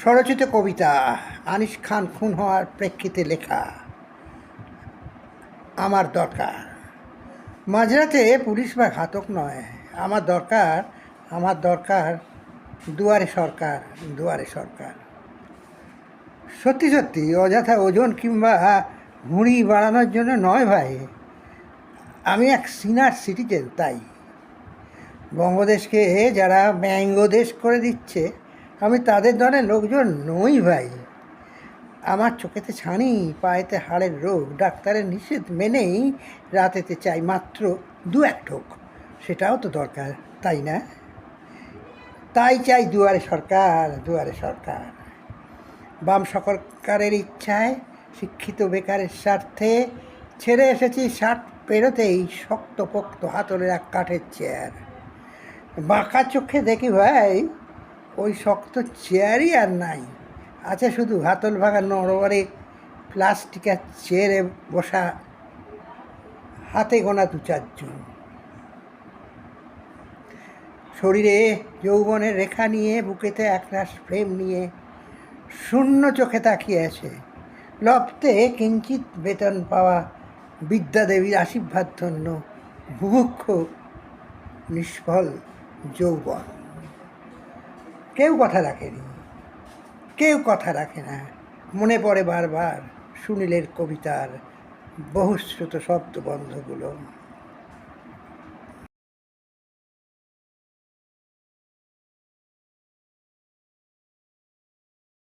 স্বরচিত কবিতা আনিস খান খুন হওয়ার প্রেক্ষিতে লেখা। আমার দরকার। মাঝরাতে পুলিশ বা ঘাতক নয়। আমার দরকার আমার দরকার, দুয়ারে সরকার দুয়ারে সরকার। সত্যি সত্যি, অযথা ওজন কিংবা হুঁড়ি বাড়ানোর জন্য নয় ভাই। আমি এক সিনার সিটিজেন, তাই। বঙ্গদেশকে যারা ম্যাঙ্গো দেশ করে দিচ্ছে আমি তাদের দলের লোকজন নই ভাই। আমার চোখেতে ছানি, পায়েতে হাড়ের রোগ, ডাক্তারের নিষেধ মেনেই রাতেতে চাই মাত্র দু এক ঠোক সেটাও তো দরকার, তাই না? তাই চাই দুয়ারে সরকার দুয়ারে সরকার। বাম সরকারের ইচ্ছায়, শিক্ষিত বেকারের স্বার্থে ছেড়ে এসেছি ষাট পেরোতেই শক্ত পোক্ত হাতলের এক কাঠের চেয়ার। বাঁকা চোখে দেখি ভাই ওই শক্ত চেয়ারই আর নাই। আছে শুধু হাতল ভাঙা নড়বড়ে প্লাস্টিকের চেয়ারে বসা হাতে গোনা দু চারজন। শরীরে যৌবনের রেখা নিয়ে, বুকেতে একরাশ প্রেম নিয়ে শূন্য চোখে তাকিয়ে আছে। লপ্তে কিঞ্চিত বেতন পাওয়া বিদ্যাদেবীর আশীর্বাদ ধন্য বুভুক্ষ নিষ্ফল যৌবন। কেউ কথা রাখেনি। কেউ কথা রাখে না। মনে পড়ে বারবার সুনীলের কবিতার বহুশ্রুত শব্দবন্ধগুলো।